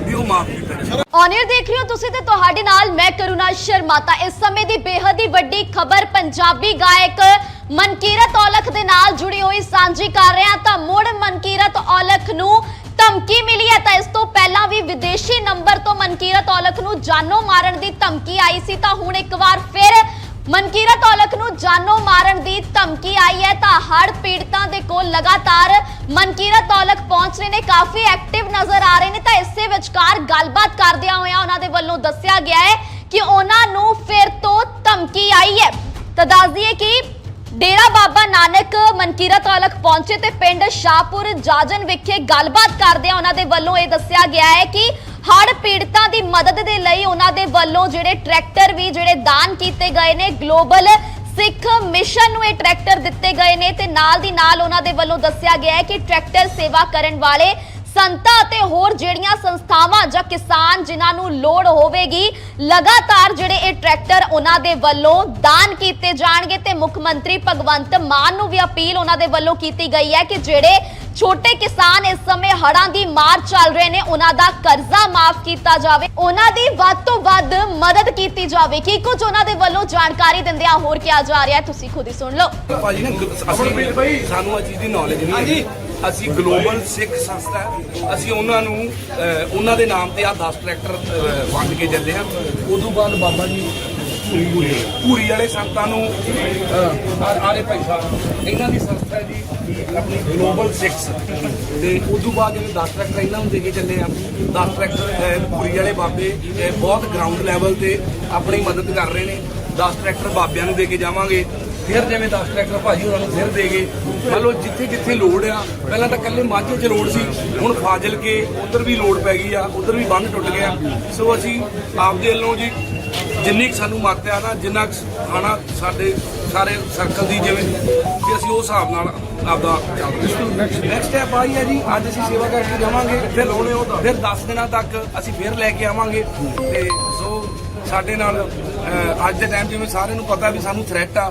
ਵੀ ਉਹ ਮਾਫ ਕੀਤਾ ਜਾਵੇ ਔਨਰ ਦੇਖ ਰਹੇ ਹੋ ਤੁਸੀਂ ਤੇ ਤੁਹਾਡੇ ਨਾਲ ਮੈਂ ਕਰੁਣਾ ਸ਼ਰਮਾ ਇਸ ਸਮੇਂ ਦੀ ਬੇਹੱਦ ਹੀ ਵੱਡੀ ਖਬਰ ਪੰਜਾਬੀ ਗਾਇਕ ਮਨਕੀਰਤ ਔਲਖ ਦੇ ਨਾਲ ਜੁੜੀ ਹੋਈ ਸਾਂਝੀ ਕਰ ਰਹੇ ਹਾਂ ਤਾਂ ਮੁੜ ਮਨਕੀਰਤ ਔਲਖ ਨੂੰ ਧਮਕੀ ਮਿਲੀ ਹੈ ਤਾਂ ਇਸ ਤੋਂ ਪਹਿਲਾਂ ਵੀ ਵਿਦੇਸ਼ੀ ਨੰਬਰ ਤੋਂ ਮਨਕੀਰਤ ਔਲਖ ਨੂੰ ਜਾਨੋਂ ਮਾਰਨ ਦੀ ਧਮਕੀ ਆਈ ਸੀ ਤਾਂ ਹੁਣ ਇੱਕ ਵਾਰ ਫਿਰ ਮਨਕੀਰਤ ਔਲਖ ਨੂੰ ਜਾਨੋਂ ਮਾਰਨ ਦੀ ਧਮਕੀ ਆਈ ਹੈ ਤਾਂ ਹੜ੍ਹ ਪੀੜਤਾਂ ਦੇ ਕੋਲ ਲਗਾਤਾਰ ਮਨਕੀਰਤ ਔਲਖ ਪਹੁੰਚ ਰਹੇ ਨੇ। ਕਾਫੀ ਐਕਟਿਵ ਨਜ਼ਰ ਆ ਰਹੇ ਨੇ ਤਾਂ ਇਸੇ ਵਿਚਕਾਰ ਗੱਲਬਾਤ ਕਰਦਿਆਂ ਹੋਇਆਂ ਉਹਨਾਂ ਦੇ ਵੱਲੋਂ ਦੱਸਿਆ ਗਿਆ ਹੈ ਕਿ ਉਹਨਾਂ ਨੂੰ ਫਿਰ ਤੋਂ ਧਮਕੀ ਆਈ ਹੈ। ਤਾਂ ਦੱਸ ਦਈਏ ਕਿ ਡੇਰਾ ਬਾਬਾ ਨਾਨਕ ਮਨਕੀਰਤ ਔਲਖ ਪਹੁੰਚੇ ਤੇ ਪਿੰਡ ਸ਼ਾਹਪੁਰ ਜਾਜਨ ਵਿਖੇ ਗੱਲਬਾਤ ਕਰਦਿਆਂ ਉਹਨਾਂ ਦੇ ਵੱਲੋਂ ਇਹ ਦੱਸਿਆ ਗਿਆ ਹੈ ਕਿ ਹੜ੍ਹ ਪੀੜਤਾਂ ਦੀ ਮਦਦ ਦੇ ਲਈ ਉਹਨਾਂ ਦੇ ਵੱਲੋਂ ਜਿਹੜੇ ਟਰੈਕਟਰ ਵੀ ਜਿਹੜੇ ਦਾਨ ਕੀਤੇ ਗਏ ਨੇ, ਗਲੋਬਲ ਸਿੱਖ ਮਿਸ਼ਨ ਨੂੰ ਇਹ ਟਰੈਕਟਰ ਦਿੱਤੇ ਗਏ ਨੇ ਤੇ ਨਾਲ ਦੀ ਨਾਲ ਉਹਨਾਂ ਦੇ ਵੱਲੋਂ ਦੱਸਿਆ ਗਿਆ ਹੈ ਕਿ ਟਰੈਕਟਰ ਸੇਵਾ ਕਰਨ ਵਾਲੇ ਸੰਤਾਂ ਅਤੇ ਹੋਰ ਜਿਹੜੀਆਂ ਸੰਸਥਾਵਾਂ ਜਾਂ ਕਿਸਾਨ ਜਿਨ੍ਹਾਂ ਨੂੰ ਲੋੜ ਹੋਵੇਗੀ ਲਗਾਤਾਰ ਜਿਹੜੇ ਇਹ ਟਰੈਕਟਰ ਉਹਨਾਂ ਦੇ ਵੱਲੋਂ ਦਾਨ ਕੀਤੇ ਜਾਣਗੇ ਤੇ ਮੁੱਖ ਮੰਤਰੀ ਭਗਵੰਤ ਮਾਨ ਨੂੰ ਵੀ ਅਪੀਲ ਉਹਨਾਂ ਦੇ ਵੱਲੋਂ ਕੀਤੀ ਗਈ ਹੈ ਕਿ ਜਿਹੜੇ ਛੋਟੇ ਕਿਸਾਨ ਇਸ ਸਮੇਂ ਹੜ੍ਹਾਂ ਦੀ ਮਾਰ ਚੱਲ ਰਹੇ ਨੇ ਉਹਨਾਂ ਦਾ ਕਰਜ਼ਾ ਮਾਫ ਕੀਤਾ ਜਾਵੇ ਉਹਨਾਂ ਦੀ ਵੱਧ ਤੋਂ ਵੱਧ ਮਦਦ ਕੀਤੀ ਜਾਵੇ। ਕੀ ਕੁਝ ਉਹਨਾਂ ਦੇ ਵੱਲੋਂ ਜਾਣਕਾਰੀ ਦਿੰਦਿਆਂ ਹੋਰ ਕਿਹਾ ਜਾ ਰਿਹਾ ਹੈ ਤੁਸੀਂ ਖੁਦ ਹੀ ਸੁਣ ਲਓ। ਭਾਜੀ ਨਾ ਸਾਨੂੰ ਆ ਚੀਜ਼ ਦੀ ਨੌਲੇਜ ਨਹੀਂ ਹਾਂਜੀ। ਅਸੀਂ ਗਲੋਬਲ ਸਿੱਖ ਸੰਸਥਾ ਹੈ। ਅਸੀਂ ਉਹਨਾਂ ਨੂੰ ਅਹ, ਉਹਨਾਂ ਦੇ ਨਾਮ ਤੇ ਆ 10 ਟਰੈਕਟਰ ਅਹ, ਵੰਡ ਕੇ ਚੱਲੇ ਆ ਉਦੋਂ ਬਾਅਦ ਬਾਬਾ ਜੀ ਪੂਰੀ ਵਾਲੇ ਸੰਤਾਂ ਨੂੰ ਅਹ, ਆਲੇ ਭਾਈ ਸਾਹਿਬ ਇਹਨਾਂ ਦੀ ਸੰਸਥਾ ਹੈ ਜੀ ਆਪਣੀ ਗਲੋਬਲ ਸਿੱਖਸ ਤੇ ਤੋਂ ਬਾਅਦ ਜਿਹੜੇ 10 ਟਰੈਕਟਰ ਇਹਨਾਂ ਨੂੰ ਦੇ ਕੇ ਚੱਲੇ ਆ 10 ਟਰੈਕਟਰ ਅਹ, ਪੂਰੀ ਵਾਲੇ ਬਾਬੇ ਅਹ, ਬਹੁਤ ਗਰਾਊਂਡ ਲੈਵਲ ਤੇ ਆਪਣੀ ਮਦਦ ਕਰ ਰਹੇ ਨੇ। 10 ਟਰੈਕਟਰ ਬਾਬਿਆਂ ਨੂੰ ਦੇ ਕੇ ਜਾਵਾਂਗੇ। ਫਿਰ ਜਿਵੇਂ 10 ਟਰੈਕਟਰ ਭਾਜੀ ਉਹਨਾਂ ਨੂੰ ਫਿਰ ਦੇ ਗਏ। ਮੰਨ ਲਓ ਜਿੱਥੇ ਜਿੱਥੇ ਲੋੜ ਆ ਪਹਿਲਾਂ ਤਾਂ ਕੱਲੇ ਮਾਝੇ 'ਚ ਲੋੜ ਸੀ ਹੁਣ ਫਾਜ਼ਿਲ ਕੇ ਉਧਰ ਵੀ ਲੋੜ ਪੈ ਗਈ ਆ ਉਧਰ ਵੀ ਬੰਨ ਟੁੱਟ ਗਿਆ। ਸੋ ਅਸੀਂ ਆਪਦੇ ਵੱਲੋਂ ਜੀ ਜਿੰਨੀ ਕੁ ਸਾਨੂੰ ਮੱਤ ਆ ਨਾ ਜਿੰਨਾ ਕੁ ਖਾਣਾ ਸਾਡੇ ਸਾਰੇ ਸਰਕਲ ਦੀ ਜਿਵੇਂ ਕਿ ਅਸੀਂ ਉਸ ਹਿਸਾਬ ਨਾਲ ਆਪਦਾ ਚੱਲਦੇ ਨੈਕਸਟ ਸਟੈਪ ਆਈ ਹੈ ਜੀ ਅੱਜ ਅਸੀਂ ਸੇਵਾ ਕਰਕੇ ਜਾਵਾਂਗੇ ਫਿਰ ਲਾਉਣੇ ਉਹ ਫਿਰ 10 ਦਿਨਾਂ ਤੱਕ ਅਸੀਂ ਫਿਰ ਲੈ ਕੇ ਆਵਾਂਗੇ। ਤੇ ਸੋ ਸਾਡੇ ਨਾਲ ਅੱਜ ਦੇ ਟਾਈਮ ਜਿਵੇਂ ਸਾਰਿਆਂ ਨੂੰ ਪਤਾ ਵੀ ਸਾਨੂੰ ਥ੍ਰੈਟ ਆ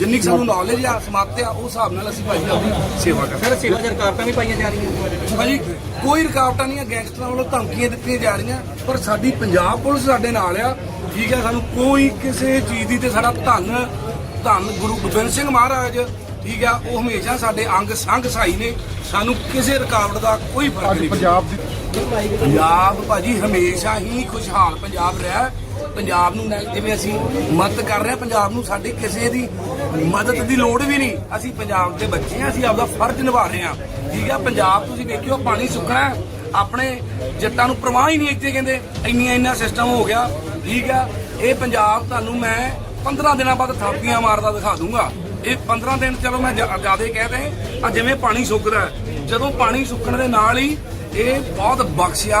ਜਿੰਨੀ ਕੁ ਸਾਨੂੰ ਨੌਲੇਜ ਆ ਸਮਾਪਤ ਆ ਉਸ ਹਿਸਾਬ ਨਾਲ ਅਸੀਂ ਭਾਈ ਆਪਣੀ ਸੇਵਾ ਕਰਦੇ ਸਰ ਸੇਵਾ ਚ ਰੁਕਾਵਟਾਂ ਵੀ ਪਾਈਆਂ ਜਾ ਰਹੀਆਂ ਭਾਜੀ ਕੋਈ ਰੁਕਾਵਟਾਂ ਨਹੀਂ ਆ ਗੈਂਗਸਟਰਾਂ ਵੱਲੋਂ ਧਮਕੀਆਂ ਦਿੱਤੀਆਂ ਜਾ ਰਹੀਆਂ ਪਰ ਸਾਡੀ ਪੰਜਾਬ ਪੁਲਿਸ ਸਾਡੇ ਨਾਲ ਆ। ਠੀਕ ਹੈ ਸਾਨੂੰ ਕੋਈ ਕਿਸੇ ਚੀਜ਼ ਦੀ ਤੇ ਸਾਡਾ ਧੰਨ ਧੰਨ ਗੁਰੂ ਗੋਬਿੰਦ ਸਿੰਘ ਮਹਾਰਾਜ ਠੀਕ ਆ ਉਹ ਹਮੇਸ਼ਾ ਸਾਡੇ ਅੰਗ ਸੰਗ ਸਹਾਈ ਨੇ। ਸਾਨੂੰ ਕਿਸੇ ਰੁਕਾਵਟ ਦਾ ਕੋਈ ਫ਼ਰਕ ਨਹੀਂ ਪੰਜਾਬ ਦੀ ਪੰਜਾਬ ਭਾਜੀ ਹਮੇਸ਼ਾ ਹੀ ਖੁਸ਼ਹਾਲ ਪੰਜਾਬ ਰਿਹਾ। ਪੰਜਾਬ ਨੂੰ ਜਿਵੇਂ ਅਸੀਂ ਮਦਦ ਕਰ ਰਹੇ ਹਾਂ, ਪੰਜਾਬ ਨੂੰ ਸਾਡੀ ਕਿਸੇ ਦੀ ਮਦਦ ਦੀ ਲੋੜ ਵੀ ਨਹੀਂ। ਅਸੀਂ ਪੰਜਾਬ ਦੇ ਬੱਚੇ ਹਾਂ, ਅਸੀਂ ਆਪਦਾ ਫਰਜ਼ ਨਿਭਾ ਰਹੇ ਹਾਂ। ਠੀਕ ਹੈ ਪੰਜਾਬ ਤੁਸੀਂ ਦੇਖਿਓ ਪਾਣੀ ਸੁੱਕਣਾ ਆਪਣੇ ਜੱਟਾਂ ਨੂੰ ਪ੍ਰਵਾਹ ਹੀ ਨਹੀਂ ਇੱਥੇ ਕਹਿੰਦੇ। ਇੰਨੀਆਂ ਇੰਨਾ ਸਿਸਟਮ ਹੋ ਗਿਆ। ਠੀਕ ਆ, ਇਹ ਪੰਜਾਬ ਤੁਹਾਨੂੰ ਮੈਂ 15 ਦਿਨਾਂ ਬਾਅਦ ਥਾਪੀਆਂ ਮਾਰਦਾ ਦਿਖਾ ਦੂੰਗਾ। ਇਹ 15 ਦਿਨ ਚਲੋ ਮੈਂ ਜ਼ਿਆਦਾ ਕਹਦੇ ਆ ਜਿਵੇਂ ਪਾਣੀ ਸੁੱਕਦਾ ਜਦੋਂ ਪਾਣੀ ਸੁੱਕਣ ਦੇ ਨਾਲ ਹੀ ਇਹ ਬਹੁਤ ਬਖਸ਼ਿਆ।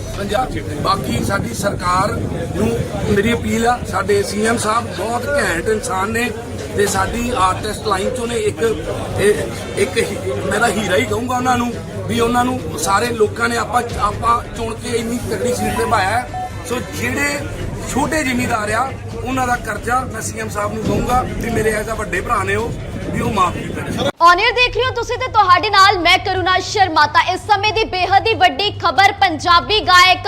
ਪੰਜਾਬ ਬਾਕੀ ਸਾਡੀ ਸਰਕਾਰ ਨੂੰ ਮੇਰੀ ਅਪੀਲ ਆ, ਸਾਡੇ ਸੀਐਮ ਸਾਹਿਬ ਬਹੁਤ ਘੈਂਟ ਇਨਸਾਨ ਨੇ ਤੇ ਸਾਡੀ ਆਰਟਿਸਟ ਲਾਈਨ ਚੋਂ ਨੇ ਇੱਕ ਇੱਕ ਮੈਂ ਤਾਂ ਹੀਰਾ ਹੀ ਕਹੂੰਗਾ ਉਹਨਾਂ ਨੂੰ ਵੀ ਉਹਨਾਂ ਨੂੰ ਸਾਰੇ ਲੋਕਾਂ ਨੇ ਆਪਾਂ ਆਪਾਂ ਚੁਣ ਕੇ ਇੰਨੀ ਤਕੜੀ ਸੀਟ ਤੇ ਪਾਇਆ ਸੋ ਜਿਹੜੇ ਛੋਟੇ ਜ਼ਿਮੀਦਾਰ ਆ, ਉਹਨਾਂ ਦਾ ਕਰਜ਼ਾ ਮੈਂ ਸੀਐਮ ਸਾਹਿਬ ਨੂੰ ਦਊਂਗਾ ਵੀ ਮੇਰੇ ਐਸਾ ਵੱਡੇ ਭਰਾ ਨੇ ਉਹ ਵੀ ਉਹ ਮਾਫ ਕੀਤਾ ਜਾਵੇ ਔਨਰ ਦੇਖ ਰਹੇ ਹੋ ਤੁਸੀਂ ਤੇ ਤੁਹਾਡੇ ਨਾਲ ਮੈਂ ਕਰੁਣਾ ਸ਼ਰਮਾ ਤਾਂ ਇਸ ਸਮੇਂ ਦੀ ਬੇਹੱਦ ਹੀ ਵੱਡੀ ਖਬਰ, ਪੰਜਾਬੀ ਗਾਇਕ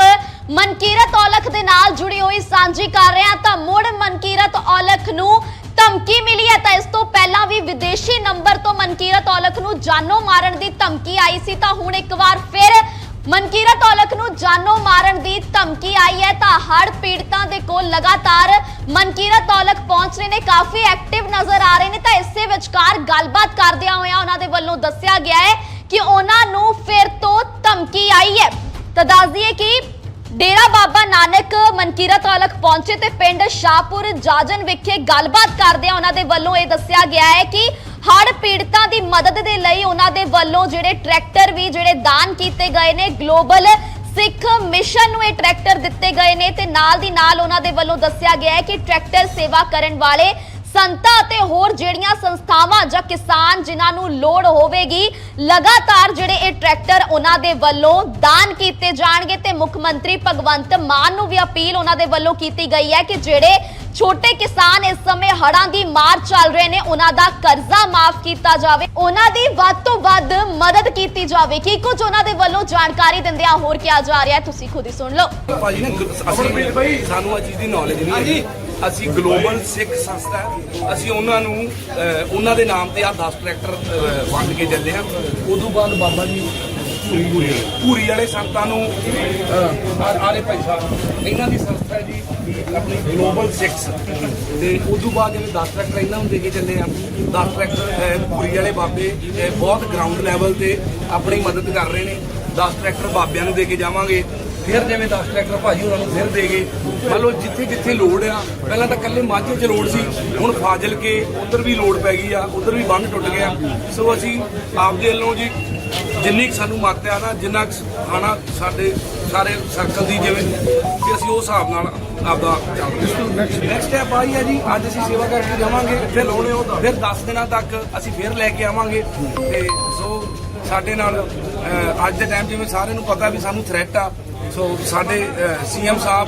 ਮਨਕੀਰਤ ਔਲਖ ਦੇ ਨਾਲ ਜੁੜੀ ਹੋਈ ਸਾਂਝੀ ਕਰ ਰਹੇ ਹਾਂ ਤਾਂ ਮੁੜ ਮਨਕੀਰਤ ਔਲਖ ਨੂੰ ਧਮਕੀ ਮਿਲੀ ਹੈ ਤਾਂ ਇਸ ਤੋਂ ਪਹਿਲਾਂ ਵੀ ਵਿਦੇਸ਼ੀ ਨੰਬਰ ਤੋਂ ਮਨਕੀਰਤ ਔਲਖ ਨੂੰ ਜਾਨੋਂ ਮਾਰਨ ਦੀ ਧਮਕੀ ਆਈ ਸੀ ਤਾਂ ਹੁਣ ਇੱਕ ਵਾਰ ਫਿਰ ਮਨਕੀਰਤ ਔਲਖ ਨੂੰ ਜਾਨੋਂ ਮਾਰਨ ਦੀ ਧਮਕੀ ਆਈ ਹੈ ਤਾਂ ਹੜ੍ਹ ਪੀੜਤਾਂ ਦੇ ਕੋਲ ਲਗਾਤਾਰ ਮਨਕੀਰਤ ਔਲਖ ਪਹੁੰਚ ਰਹੇ ਨੇ, ਕਾਫੀ ਐਕਟਿਵ ਨਜ਼ਰ ਆ ਰਹੇ ਨੇ ਤਾਂ ਇਸੇ ਵਿਚਕਾਰ ਗੱਲਬਾਤ ਕਰਦਿਆਂ ਹੋਇਆਂ ਉਹਨਾਂ ਦੇ ਵੱਲੋਂ ਦੱਸਿਆ ਗਿਆ ਹੈ ਕਿ ਉਹਨਾਂ ਨੂੰ ਫਿਰ ਤੋਂ ਧਮਕੀ ਆਈ ਹੈ। ਤਾਂ ਦੱਸ ਦਈਏ ਕਿ ਡੇਰਾ ਬਾਬਾ ਨਾਨਕ ਮਨਕੀਰਤ ਔਲਖ ਪਹੁੰਚੇ ਤੇ ਪਿੰਡ ਸ਼ਾਹਪੁਰ ਜਾਜਨ ਵਿਖੇ ਗੱਲਬਾਤ ਕਰਦਿਆਂ ਉਹਨਾਂ ਦੇ ਵੱਲੋਂ ਇਹ ਦੱਸਿਆ ਗਿਆ ਹੈ ਕਿ ਹੜ੍ਹ ਪੀੜਤਾਂ ਦੀ ਮਦਦ ਦੇ ਲਈ ਉਹਨਾਂ ਦੇ ਵੱਲੋਂ ਜਿਹੜੇ ਟਰੈਕਟਰ ਵੀ ਜਿਹੜੇ ਦਾਨ ਕੀਤੇ ਗਏ ਨੇ, ਗਲੋਬਲ ਸਿੱਖ ਮਿਸ਼ਨ ਨੂੰ ਇਹ ਟਰੈਕਟਰ ਦਿੱਤੇ ਗਏ ਨੇ ਤੇ ਨਾਲ ਦੀ ਨਾਲ ਉਹਨਾਂ ਦੇ ਵੱਲੋਂ ਦੱਸਿਆ ਗਿਆ ਹੈ ਕਿ ਟਰੈਕਟਰ ਸੇਵਾ ਕਰਨ ਵਾਲੇ ਸੰਤਾਂ ਅਤੇ ਹੋਰ ਜਿਹੜੀਆਂ ਸੰਸਥਾਵਾਂ ਜਾਂ ਕਿਸਾਨ ਜਿਨ੍ਹਾਂ ਨੂੰ ਲੋੜ ਹੋਵੇਗੀ, ਲਗਾਤਾਰ ਜਿਹੜੇ ਇਹ ਟਰੈਕਟਰ ਉਹਨਾਂ ਦੇ ਵੱਲੋਂ ਦਾਨ ਕੀਤੇ ਜਾਣਗੇ ਤੇ ਮੁੱਖ ਮੰਤਰੀ ਭਗਵੰਤ ਮਾਨ ਨੂੰ ਵੀ ਅਪੀਲ ਉਹਨਾਂ ਦੇ ਵੱਲੋਂ ਕੀਤੀ ਗਈ ਹੈ ਕਿ ਜਿਹੜੇ ਛੋਟੇ ਕਿਸਾਨ ਇਸ ਸਮੇਂ ਹੜ੍ਹਾਂ ਦੀ ਮਾਰ ਚੱਲ ਰਹੇ ਨੇ। ਉਹਨਾਂ ਦਾ ਕਰਜ਼ਾ ਮਾਫ ਕੀਤਾ ਜਾਵੇ। ਉਹਨਾਂ ਦੀ ਵੱਧ ਤੋਂ ਵੱਧ ਮਦਦ ਕੀਤੀ ਜਾਵੇ। ਕੀ ਕੁਝ ਉਹਨਾਂ ਦੇ ਵੱਲੋਂ ਜਾਣਕਾਰੀ ਦਿੰਦਿਆਂ ਹੋਰ ਕਿਹਾ ਜਾ ਰਿਹਾ ਹੈ ਤੁਸੀਂ ਖੁਦ ਹੀ ਸੁਣ ਲਓ। ਭਾਜੀ ਨਾ ਗ- ਅਸੀਂ ਸਾਨੂੰ ਇਹ ਚੀਜ਼ ਦੀ ਨੌਲੇਜ ਨਹੀਂ ਹਾਂਜੀ। ਅਸੀਂ ਗਲੋਬਲ ਸਿੱਖ ਸੰਸਥਾ ਹੈ। ਅਸੀਂ ਉਹਨਾਂ ਨੂੰ ਉਹਨਾਂ ਦੇ ਨਾਮ ਤੇ ਆ 10 ਟਰੈਕਟਰ ਵੰਡ ਕੇ ਚੱਲੇ ਹਾਂ ਉਦੋਂ ਬਾਅਦ ਬਾਬਾ ਜੀ ਪੂਰੀ ਵਾਲੇ ਸੰਤਾਂ ਨੂੰ ਆਲੇ ਭਾਈ ਸਾਹਿਬ ਇਹਨਾਂ ਦੀ ਸੰਸਥਾ ਜੀ ਆਪਣੀ ਗਲੋਬਲ ਸਿੱਖਸ ਤੇ ਉਦੋਂ ਬਾਅਦ ਜਿਹੜੇ 10 ਟਰੈਕਟਰ ਇਹਨਾਂ ਨੂੰ ਦੇ ਕੇ ਚੱਲੇ ਆ 10 ਟਰੈਕਟਰ ਪੂਰੀ ਵਾਲੇ ਬਾਬੇ ਬਹੁਤ ਗਰਾਊਂਡ ਲੈਵਲ ਤੇ ਆਪਣੀ ਮਦਦ ਕਰ ਰਹੇ ਨੇ। 10 ਟਰੈਕਟਰ ਬਾਬਿਆਂ ਨੂੰ ਦੇ ਕੇ ਜਾਵਾਂਗੇ। ਫਿਰ ਜਿਵੇਂ 10 ਟਰੈਕਟਰ ਭਾਜੀ ਉਹਨਾਂ ਨੂੰ ਫਿਰ ਦੇ ਗਏ ਮੰਨ ਲਓ ਜਿੱਥੇ ਜਿੱਥੇ ਲੋੜ ਆ ਪਹਿਲਾਂ ਤਾਂ ਇਕੱਲੇ ਮਾਝੇ 'ਚ ਲੋੜ ਸੀ। ਹੁਣ ਫਾਜ਼ਿਲ ਕੇ ਉਧਰ ਵੀ ਲੋੜ ਪੈ ਗਈ ਆ ਉਧਰ ਵੀ ਬੰਨ ਟੁੱਟ ਗਿਆ। ਸੋ ਅਸੀਂ ਆਪਦੇ ਵੱਲੋਂ ਜੀ ਜਿੰਨੀ ਕੁ ਸਾਨੂੰ ਮੱਤ ਆ ਨਾ, ਜਿੰਨਾ ਕੁ ਆਣਾ ਸਾਡੇ ਸਾਰੇ ਸਰਕਲ ਦੀ ਜਿਵੇਂ ਕਿ ਅਸੀਂ ਉਸ ਹਿਸਾਬ ਨਾਲ ਆਪਦਾ ਚੱਲਦੇ ਨੈਕਸਟ ਸਟੈਪ ਆਈ ਹੈ ਜੀ, ਅੱਜ ਅਸੀਂ ਸੇਵਾ ਕਰਕੇ ਜਾਵਾਂਗੇ, ਫਿਰ ਲਾਉਣੇ ਉਹ ਫਿਰ 10 ਦਿਨਾਂ ਤੱਕ ਅਸੀਂ ਫਿਰ ਲੈ ਕੇ ਆਵਾਂਗੇ। ਤੇ ਸੋ, ਸਾਡੇ ਨਾਲ ਅੱਜ ਦੇ ਟਾਈਮ ਜਿਵੇਂ ਸਾਰਿਆਂ ਨੂੰ ਪਤਾ ਵੀ ਸਾਨੂੰ ਥ੍ਰੈਟ ਆ। ਸੋ, ਸਾਡੇ ਸੀਐਮ ਸਾਹਿਬ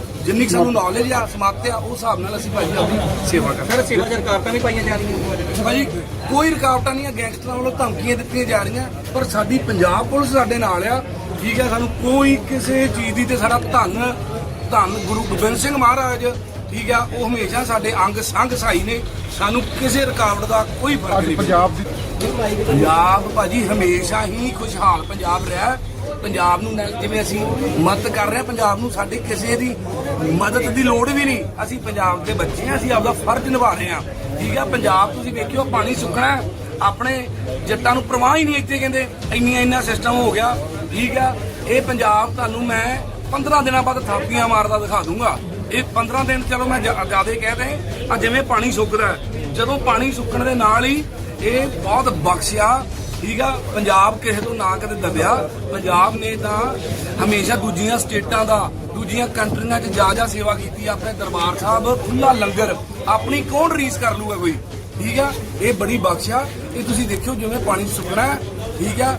ਜਿੰਨੀ ਕੁ ਸਾਨੂੰ ਨੌਲੇਜ ਆ ਸਮਾਪਤ ਆ ਉਸ ਹਿਸਾਬ ਨਾਲ ਅਸੀਂ ਭਾਜੀ ਆਪਣੀ ਸੇਵਾ ਕਰਦੇ ਸਰ ਸੇਵਾ ਸਰਕਾਰਾਂ ਨਹੀਂ ਪਾਈਆਂ ਜਾ ਰਹੀਆਂ ਭਾਜੀ ਕੋਈ ਰੁਕਾਵਟਾਂ ਨਹੀਂ ਆ ਗੈਂਗਸਟਰਾਂ ਵੱਲੋਂ ਧਮਕੀਆਂ ਦਿੱਤੀਆਂ ਜਾ ਰਹੀਆਂ ਪਰ ਸਾਡੀ ਪੰਜਾਬ ਪੁਲਿਸ ਸਾਡੇ ਨਾਲ ਆ ਠੀਕ ਆ ਸਾਨੂੰ ਕੋਈ ਕਿਸੇ ਚੀਜ਼ ਦੀ ਤੇ ਸਾਡਾ ਧੰਨ ਧੰਨ ਗੁਰੂ ਗੋਬਿੰਦ ਸਿੰਘ ਮਹਾਰਾਜ ਠੀਕ ਆ ਉਹ ਹਮੇਸ਼ਾ ਸਾਡੇ ਅੰਗ ਸੰਗ ਸਹਾਈ ਨੇ ਸਾਨੂੰ ਕਿਸੇ ਰੁਕਾਵਟ ਦਾ ਕੋਈ ਫ਼ਰਕ ਨਹੀਂ ਪੰਜਾਬ ਦੀ ਪੰਜਾਬ ਭਾਜੀ ਹਮੇਸ਼ਾ ਹੀ ਖੁਸ਼ਹਾਲ ਪੰਜਾਬ ਰਿਹਾ। ਪੰਜਾਬ ਨੂੰ ਜਿਵੇਂ ਅਸੀਂ ਮਦਦ ਕਰ ਰਹੇ ਪੰਜਾਬ ਨੂੰ ਸਾਡੇ ਕਿਸੇ ਦੀ ਮਦਦ ਦੀ ਲੋੜ ਵੀ ਨਹੀਂ। ਅਸੀਂ ਪੰਜਾਬ ਦੇ ਬੱਚੇ ਹਾਂ, ਅਸੀਂ ਆਪਦਾ ਫਰਜ਼ ਨਿਭਾ ਰਹੇ ਹਾਂ। ਠੀਕ ਹੈ, ਪੰਜਾਬ ਤੁਸੀਂ ਵੇਖਿਓ, ਪਾਣੀ ਸੁੱਕਣਾ ਆਪਣੇ ਜੱਟਾਂ ਨੂੰ ਪ੍ਰਵਾਹ ਹੀ ਨਹੀਂ ਇੱਥੇ ਕਹਿੰਦੇ, ਇੰਨੀਆਂ ਇੰਨਾ ਸਿਸਟਮ ਹੋ ਗਿਆ। ਠੀਕ ਆ ਇਹ ਪੰਜਾਬ ਤੁਹਾਨੂੰ ਮੈਂ 15 ਦਿਨਾਂ ਬਾਅਦ ਥਾਪੀਆਂ ਮਾਰਦਾ ਦਿਖਾ ਦੂੰਗਾ। ਇਹ 15 ਦਿਨ ਚਲੋ ਮੈਂ ਜ਼ਿਆਦਾ ਕਹਿ ਦੇ ਆ ਜਿਵੇਂ ਪਾਣੀ ਸੁੱਕਦਾ ਜਦੋਂ ਪਾਣੀ ਸੁੱਕਣ ਦੇ ਨਾਲ ਹੀ ਇਹ ਬਹੁਤ ਬਖਸ਼ਿਆ, ਠੀਕ ਆ? ਪੰਜਾਬ ਕਿਸੇ ਤੋਂ ਨਾ ਕਦੇ ਦਬਿਆ। ਪੰਜਾਬ ਨੇ ਤਾਂ ਹਮੇਸ਼ਾ ਦੂਜੀਆਂ ਸਟੇਟਾਂ ਦਾ, ਦੂਜੀਆਂ ਕੰਟਰੀਆਂ 'ਚ ਜਾ ਜਾ ਸੇਵਾ ਕੀਤੀ, ਆਪਣੇ ਦਰਬਾਰ ਸਾਹਿਬ ਖੁੱਲਾ ਲੰਗਰ, ਆਪਣੀ ਕੌਣ ਰੀਸ ਕਰ ਲੂਗਾ ਕੋਈ? ਠੀਕ ਆ? ਇਹ ਬੜੀ ਬਖਸ਼ਿਆ। ਇਹ ਤੁਸੀਂ ਦੇਖਿਓ ਜਿਵੇਂ ਪਾਣੀ ਸੁੱਕਣਾ ਠੀਕ ਆ?